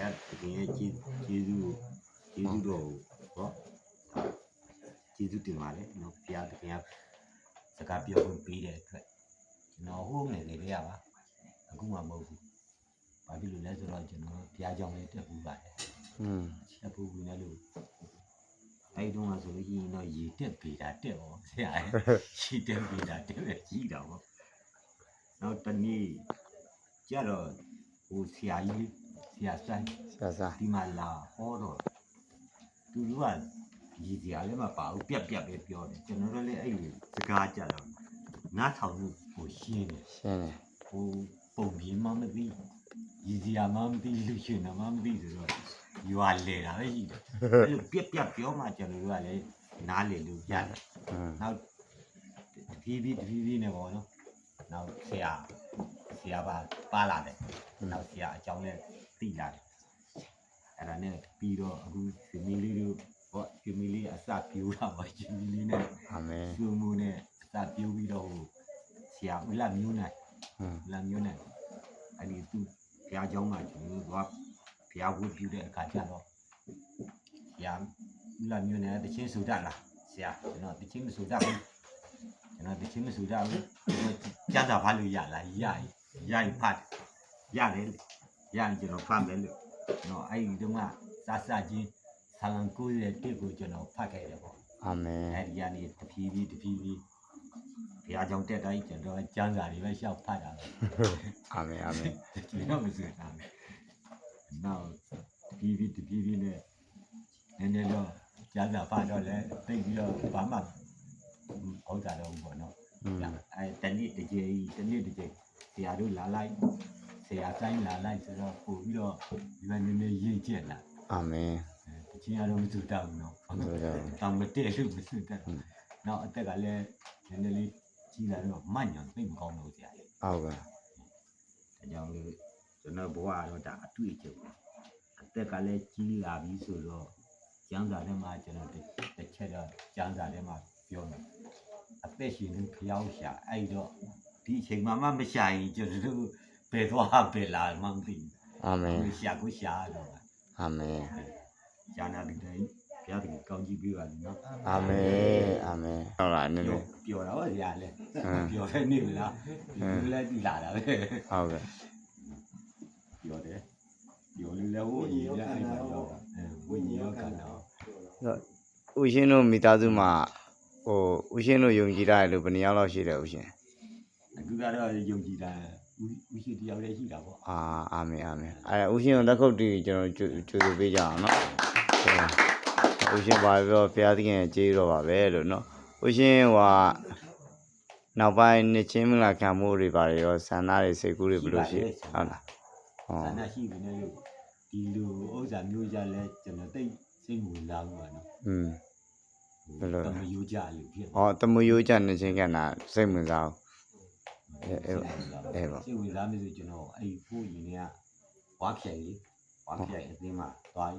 ရားတကယ်ရဲ့ကျေးကျေးဇူးကျေးဇူးတော်ကိုဟောကျေးဇူးတင်ပါတယ်နော်ဘုရားတကယ်စကားပြောခွင့်ပေးတဲ့အတွက်ကျွန်တော်ဟိုးငယ်လေးလေးရပါအခုမှမဟုတ်ဘူးဘာဖြစ်လို့လဲဆိုတော့ကျွန်တော်ဘုရားကြောင့်လည်းတက်ဘူးပါတယ်อืมတက်ဘူးဘူးလည်းလို့အဲ့တုန်းကဆိုလို့ရှိရင်တော့ရေတက်ပေတာတက်ပါဆရာရေတက်ပေတာတက်ပဲကြီးတာပေါ့နောက်တနေ့ကျတော့ဟိုဆရာကြီး ဆရာဆိုင်ဆရာစားဒီမှာလာဟောတော့သူတို့ကရည်စရာလည်းမပါဘူးပြက်ပြက်ပဲပြောတယ်ကျွန်တော်တို့လည်းအဲ့လိုစကားကြတော့နားထောင်လို့ဟိုရှင်းတယ်ရှင်းတယ်ဟိုပုံပြင်းမှမသိရည်စရာမှမသိလူရှင်မှမသိဆိုတော့ရွာလေတာပဲရှိတယ်အဲ့လိုပြက်ပြက်ပြောမှကျွန်တော်တို့ကလည်းနားလေလို့ရတယ်อืมနောက်တဖြည်းဖြည်းတဖြည်းဖြည်းနဲ့ပေါ့နော်နောက်ဆရာဆရာပါပါလာတယ်နောက်ဆရာအကြောင်းလည်း သိလာတယ်အဲ့ဒါနဲ့ပြီးတော့အခုရှင်မီလေးတို့ဟောရှင်မီလေးအစပြိုးတာပါရှင်မီလေးနဲ့အာမင်သူ့မှုနဲ့အစပြိုးပြီးတော့ဟိုဆရာဦးလာမျိုးနိုင်อืมလာမျိုးနိုင်အဲ့ဒီသူဘုရားကျောင်းမှာကျွန်တော်တို့ကဘုရားဝတ်ပြုတဲ့အခါကျတော့ဆရာဦးလာမျိုးနိုင်တချင်းဆိုတတ်လားဆရာကျွန်တော်တချင်းမဆိုတတ်ဘူးကျွန်တော်တချင်းမဆိုကြဘူးကျန်တာဖတ်လို့ရလားရရင်ရရင်ဖတ်ရတယ်လေ ရရင်ကျွန်တော်ဖတ်မယ်လို့နော်အဲ့ဒီတုန်းကစစချင်းဆလန်ကိုရဲ့တစ်ကိုကျွန်တော်ဖတ်ခဲ့တယ်ပေါ့အာမင်အဲ့ဒီကနေတဖြည်းဖြည်းတဖြည်းဖြည်းဘုရားကြောင့်တက်တိုင်းကျွန်တော်ကျမ်းစာတွေပဲရှောက်ဖတ်တာပဲအာမင်အာမင်ကျွန်တော်မဆိုတာနော်တဖြည်းဖြည်းတဖြည်းဖြည်းနဲ့နည်းနည်းတော့ကျမ်းစာဖတ်တော့လဲသိပြီးတော့ဘာမှဟုတ်တာတော့ဘူးပေါ့နော်อืมအဲတနေ့တစ်ကြိမ်တနေ့တစ်ကြိမ်ဆရာတို့လာလိုက် ဆရာတိုင်းလာလိုက်ဆိုတော့ပို့ပြီးတော့ဒီမှာနည်းနည်းရင့်ကျက်လာအာမင်တချင်းကတော့မသူတောက်ဘူးနော်မသူတောက်ဘူးတောင်မတည့်လို့မသူတောက်ဘူးနောက်အသက်ကလည်းနည်းနည်းလေးကြီးလာတော့မညံသိမ့်မကောင်းလို့ဆရာလေးဟုတ်ကဲ့ဒါကြောင့်လို့ကျွန်တော်ဘဝတော့ဒါအတွေ့အကြုံအသက်ကလည်းကြီးလာပြီဆိုတော့ကျမ်းစာထဲမှာကျွန်တော်တစ်ချက်တော့ကျမ်းစာထဲမှာပြောတယ်အသက်ရှင်နေဖျောင်းရှာအဲ့တော့ဒီအချိန်မှမမရှာရင်ကျွန်တော်တို့ ဘယ်သွားဘယ်လာမှမသိအာမင်ဘူးရှာကိုရှာတော့အာမင်ရှာနာတဲ့တိုင်းဘုရားတကယ်ကောင်းကြီးပေးပါလိမ့်နော်အာမင်အာမင်ဟုတ်လားနည်းနပြောည်းပြောတာပါဆရာလေဟမ်ပြောတဲ့နေမလားဟမ်ဒီလည်းဒီလာတာပဲဟုတ်ကဲ့ပြောတယ်ပြောလို့လည်းဝိညာဉ်ရဲ့အဲ့မှာရောက်တာအဲဝိညာဉ်ရောခန္ဓာရောဦးရှင်တို့မိသားစုမှာဟိုဦးရှင်တို့ယုံကြည်တယ်လို့ဘယ်နှစ်ယောက်လောက်ရှိတယ်ဦးရှင်အခုကတော့ယုံကြည်တာဦး ဦးရှိတရားလည်းရှိတာပေါ့အာအာမင်အာမင်အဲဦးရှင်တို့လက်ခုပ်တီးကျွန်တော်ကြိုကြိုဆိုပေးကြအောင်နော်ဟုတ်ဦးရှင်ပါပြောဘုရားသခင်ရဲ့ကျေးဇူးတော်ပါပဲလို့နော်ဦးရှင်ဟိုကနောက်ပိုင်းနှစ်ချင်းမလားခံမှုတွေပါတယ်ရောဆန္ဒတွေစိတ်ကူးတွေဘယ်လိုရှိဟုတ်လားဟောဆန္ဒရှိပြီနဲ့လို့ဒီလိုဥစ္စာမျိုးကြလဲကျွန်တော်တိတ်စိတ်ဝင်လာဘူးပါနော်อืมဘယ်လိုတမယိုးကြလို့ဖြစ်ဟောတမယိုးချနှစ်ချင်းကနာစိတ်ဝင်စားအောင် အဲအဲအဲပေါ့ စိတ်ဝင်စားမယ်ဆိုကျွန်တော်အဲ့ဖို့ရင်ကဝါဖြိုင်လေးဝါဖြိုင်အသင်းမှာသွား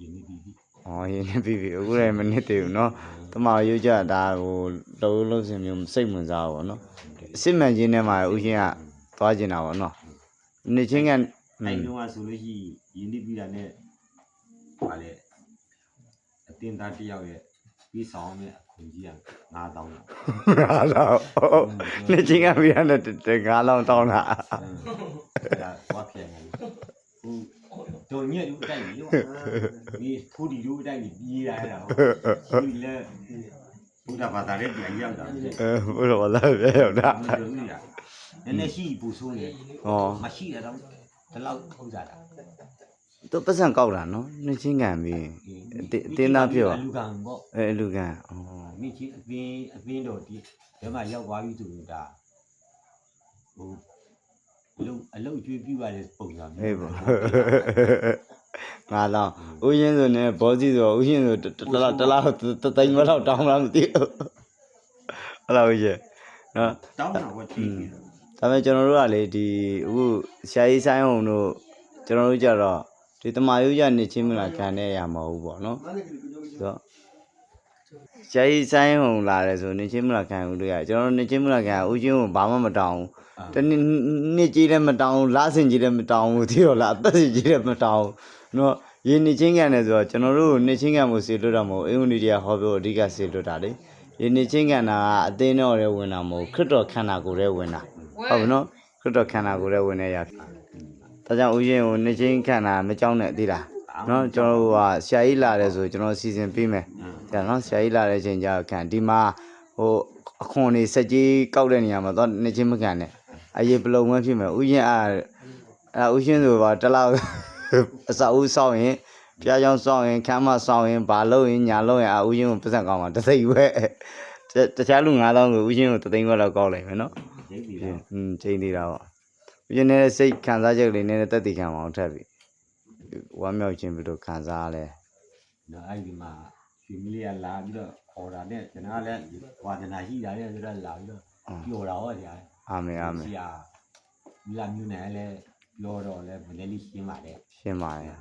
ရင်နေပြီးပြီ ။အော်ရင်းနေပြီပြီအခုလည်းမနစ်သေးဘူးเนาะ။တမရွကြဒါဟိုလုံးလုံးစင်မျိုးစိတ်ဝင်စားပါဘောเนาะ။အစစ်မှန်ချင်းထဲမှာဦးရှင်ကသွားကျင်တာပေါ့เนาะ။နှစ်ချင်းက အဲ့တော့ဆိုလို့ရှိရင်နေပြီးတာနဲ့ဟာလေအတင်းသားတစ်ယောက်ရဲ့ ပြီးဆောင်မဲ့အခုကြီးက9000လောက်ဟာတော့နှစ်ချင်းကပြီးရတဲ့ငါးလောင်းတောင်းတာအဲ့ဒါဝါဖြိုင်လေးဟိုတုံညက်လူအတိုင်းလေဒီဖူဒီလူအတိုင်းပြေးရတာဟုတ်ဒီလေဘုရားဘာသာရဲ့ပြန်ရောက်တာအဲဘုရားလာပြရောက်တာမတော်ဘူးလားနည်းနည်းရှိပူဆိုးနေ။ဟောမရှိရတော့ဒီလောက်ဥစားတာ သူပတ်စံကောက်တာနော်နှစ်ချင်းကန်ပြီးအတင်းသားပြောလူကံပေါ့အဲလူကန်အော်မိချင်းအပင်းအပင်းတော့ဒီဒီမှာရောက်သွားပြီဆိုတော့ဒါဟိုအလုံးအလုံးကျွေးပြပါလေပုံစံမျိုးအေးပေါ့ငါလောင်းဦးရှင်ဆိုနေဘောစီဆိုဦးရှင်ဆိုတလားတလားတသိန်းမလောက်တောင်းလားမသိဘူးဟုတ်လားဦးရှင်နော်တောင်းတာဝတ်ကြည့်ပြီးတော့ဒါပေမဲ့ကျွန်တော်တို့ကလေဒီအခုဆရာကြီးဆိုင်အောင်တို့ကျွန်တော်တို့ကြတော့ ဒီတမာယုရနေချင်းမလားခံတဲ့ရမှာဟုတ်ပေါ့နော်ဆိုတော့ဆရာကြီးဆိုင်အောင်လာတယ်ဆိုနေချင်းမလားခံဦးတို့ရကျွန်တော်တို့နေချင်းမလားခံဦးချင်းကိုဘာမှမတောင်းဘူးတနေ့နေ့ကြီးလည်းမတောင်းဘူးလဆင်ကြီးလည်းမတောင်းဘူးဒီတော့လားအသက်ရှင်ကြီးလည်းမတောင်းဘူးနော်ရင်းနေချင်းကန်တယ်ဆိုတော့ကျွန်တော်တို့နေချင်းကန်မှုစေလွတ်တာမဟုတ်အင်္ဂလိပ်တရားဟောပြောအဓိကစေလွတ်တာလေရင်းနေချင်းကန်တာကအသင်းတော်ရဲ့ဝင်တာမဟုတ်ခရစ်တော်ခန္ဓာကိုယ်ရဲ့ဝင်တာဟုတ်ပြီနော်ခရစ်တော်ခန္ဓာကိုယ်ရဲ့ဝင်တဲ့ရာ ဒါကြောင့်ဦးရင်ကိုနေချင်းခန္ဓာမကြောက်နဲ့သိလားနော်ကျွန်တော်တို့ကဆရာကြီးလာတယ်ဆိုကျွန်တော်စီစဉ်ပေးမယ်ဒါနော်ဆရာကြီးလာတဲ့ချိန်ကျခံဒီမှာဟိုအခွန်နေစက်ကြီးကောက်တဲ့နေရာမှာတော့နေချင်းမခံနဲ့အရေးပလုံမဖြစ်မယ်ဥယျာဉ်အဲ့ဥယျာဉ်ဆိုပါတလောက်အစာဦးစောင်းရင်ဖျားချောင်းစောင်းရင်ခမ်းမစောင်းရင်ဘာလို့ရင်ညာလို့ရင်အဥယျာဉ်ကိုပတ်စံကောင်းမှာတသိပ်ပဲတခြားလူ9000ကိုဥယျာဉ်ကိုတသိန်းခွက်လောက်ကောက်လိုက်မယ်နော်ရိပ်ပြီอืมချိန်သေးတာပေါ့ ဥယျာဉ်နဲ့စိတ်ခံစားချက်လေးနည်းနည်းတက်တည်ခံအောင်ထပ်ပြီဝမ်းမြောက်ခြင်းဘယ်လိုခံစားရလဲနော်အဲ့ဒီမှာရွှေမလေးကလာပြီးတော့ခေါ်တာနဲ့ကျွန်တော်လည်းဝါဒနာရှိတာနဲ့ဆိုတော့လာပြီးတော့ပြောတာဟောကြာအာမင်အာမင်ဆရာလာမျိုးနဲ့လည်းပြောတော့လည်းမလေးလေးရှင်းပါတယ်ရှင်းပါရဲ့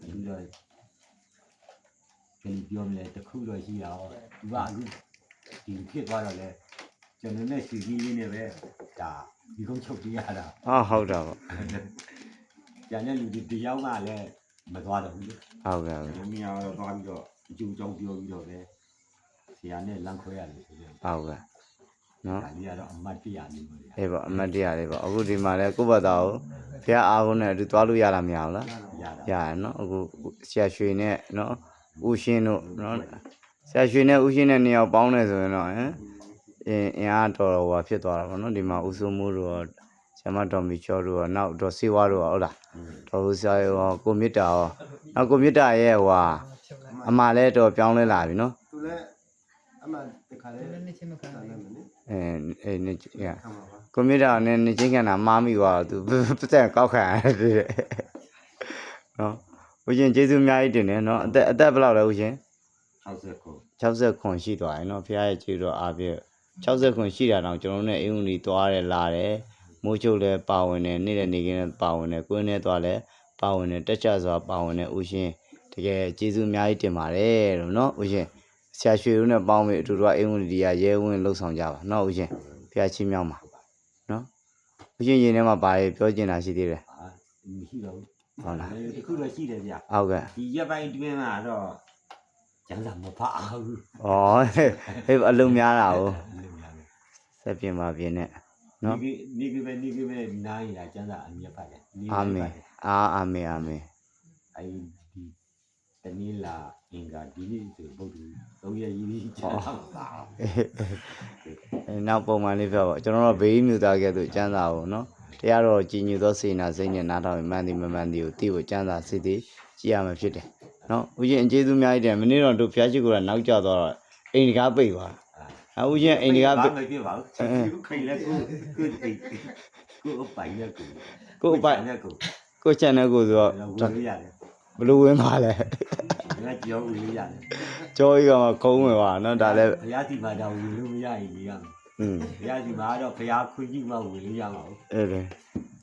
ပြီးတော့ဒီပြောမလဲတခုတော့ရှိတာဟောသူကအခုဒီဖြစ်သွားတော့လေကျွန်တော်နဲ့စီစီလေးနဲ့ပဲ ဒါဒီကုန်းချုပ်ပြရတာဟာဟုတ်တာပေါ့ကျန်တဲ့လူတွေတရားမှလည်းမသွားတော့ဘူးလေဟုတ်ကဲ့ဟုတ်ကဲ့။မင်းကတော့သွားပြီးတော့အကျိုးကြောင့်ပြောပြီးတော့ပဲဆရာနဲ့လမ်းခွဲရတယ်ဆိုတော့ဟုတ်ကဲ့နော်ဒါလေးကတော့အမတ်တရားနေပါလေအေးပေါ့အမတ်တရားလေးပေါ့အခုဒီမှာလဲကိုယ့်ဘတ်သားကိုဖះအားကုန်နဲ့အတူသွားလို့ရတာမရဘူးလား။ရတာရရနော်အခုဆရာရွှေနဲ့နော်ဦးရှင်းတို့နော်ဆရာရွှေနဲ့ဦးရှင်းနဲ့နှစ်ယောက်ပေါင်းနေဆိုရင်တော့ဟမ် အင်းအင်အားတော်တော်ဟိုဖြစ်သွားတာပေါ့နော်ဒီမှာဦးစိုးမိုးတို့ရောဆရာမတော်မီချောတို့ရောနောက်ဒေါ်စေဝါတို့ရောဟုတ်လားဒေါ်ဦးဆရာရောကိုမြတ်တာရောနောက်ကိုမြတ်တာရဲ့ဟိုဟာအမလဲတော့ပြောင်းလဲလာပြီနော်သူလည်းအမှတခါလေလည်းနေချင်းမခံတနိုင်မ်းဘူးမယ်နိအဲအဲနေရခံပါပါကွန်ပျူတာနဲ့နေချင်းခန္ဓာမှားမိသွားတော့သူပတ်သက်ကောက်ခံရတယ်တဲ့နော်ဦးရှင်ကျေးဇူးအများကြီးတင်တယ်နော်အသက်အသက်ဘယ်လောက်လဲဦးရှင်60ခု60ခွန်ရှိသွားတယ်နော်ဖခင်ရဲ့ကျေးဇူးတော်အားဖြင့် 60ခွန်ရှိတာတောင်ကျွန်တော်တို့နဲ့အင်္ဂလိပ်သွားတယ်လာတယ်မိုးချုပ်လည်းပါဝင်တယ်နေ့လည်းနေကင်းလည်းပါဝင်တယ်ကိုင်းနဲ့သွားလည်းပါဝင်တယ်တက်ချစွာပါဝင်တယ်ဦးရှင်တကယ်ကျေးဇူးအများကြီးတင်ပါတယ်လို့နော်ဦးရှင်ဆရာရွှေတို့နဲ့ပေါင်းပြီးအတူတူကအင်္ဂလိပ်တရားရဲဝင်လှုပ်ဆောင်ကြပါနော်ဦးရှင်ဖခင်ချင်းမြောင်းပါနော်ဦးရှင်ရင်ထဲမှာပါရပြောချင်တာရှိသေးတယ်အာမရှိတော့ဘူးဟုတ်လားတခုတော့ရှိတယ်ဗျဟုတ်ကဲ့ဒီရက်ပိုင်းတွင်းမှာတော့ကျန်စာမဖအောင်ဘူးဩဟေးအလုံးများတာကိုအဲ့လိုများတ ယ်ဆက်ပြင်ပါပြင်နဲ့နော်ဒီဒီကပဲဒီကပဲနားရတာကျန်စာအမြတ်ပါတယ်အာမင်အာအာမင်အာမင်အဲ့ဒီတနည်းလာအင်္ဂါဒီနေ့ဆိုပုဒ်တူသုံးရက်ကြီးကြီးကျန်စာမပါအဲနောက်ပုံမှန်လေးပြောပါကျွန်တော်တို့ဘေးမြူသားကဲ့သို့စမ်းစာကိုနော်တရားတော်ကြည်ညိုသောစေနာစိတ်နဲ့နားထောင်မှန်သည်မမှန်သည်ကိုသိဖို့စမ်းစာစိတ်သည်ကြည်ရမှာဖြစ်တယ်နော်ဦးရှင်အကျေးဇူးအများကြီးတယ်မနေ့တော့တို့ဖျားချစ်ကိုကနောက်ကျသွားတော့အိမ်တကားပိတ်သွား အဦးရှင်အိမ်တကားပိတ်မပြပါဘူးခိလဲကိုကိုတိတ်ကိုအပိုင်နဲ့ကိုကို့အပိုင်နဲ့ကိုကိုချန်နယ်ကိုဆိုတော့ဝင်လို့ရတယ်ဘလို့ဝင်ပါလဲငါကြောဝင်လို့ရတယ်ကြောကြီးကမှခုံးဝင်ပါနော်ဒါလည်းဘုရားဒီမှာတော့ဝင်လို့မရရင်နေရမယ်อืมဘုရားဒီမှာတော့ဘုရားခွင့်ပြုမှဝင်လို့ရမှာဘူးအဲ့လေ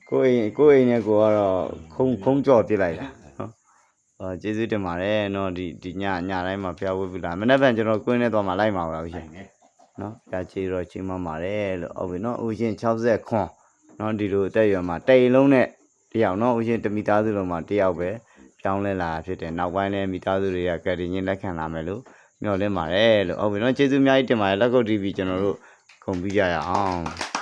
ကိုအိမ်ကိုအိမ်နဲ့ကိုကတော့ခုံခုံကြော်ပြစ်လိုက်တာနော်အာကျေးဇူးတင်ပါတယ်နော်ဒီဒီညညတိုင်းမှာဖျားဝေးပြီလားမနေ့ကကျွန်တော်ကွင်းနဲ့သွားမှလိုက်မှာပါလားဦးရှင်ဆိုင် နဲ့နော်ဖျားချေတော့ချင်းမပါတယ်လို့ဟုတ်ပြီနော်ဦးရှင်60ခွန်နော်ဒီလိုအတက်ရွယ်မှာတိတ်လုံးနဲ့တယောက်နော်ဦးရှင်တမိသားစုလုံးမှာတယောက်ပဲပြောင်းလဲလာတာဖြစ်တယ်နောက်ပိုင်းလဲမိသားစုတွေကကတည်ရင်လက်ခံလာမယ်လို့မျှော်လင့်ပါတယ်လို့ဟုတ်ပြီနော်ကျေးဇူးအများကြီးတင်ပါတယ်လက်ကုပ် TV ကျွန်တော်တို့ခုံပြီးကြရအောင်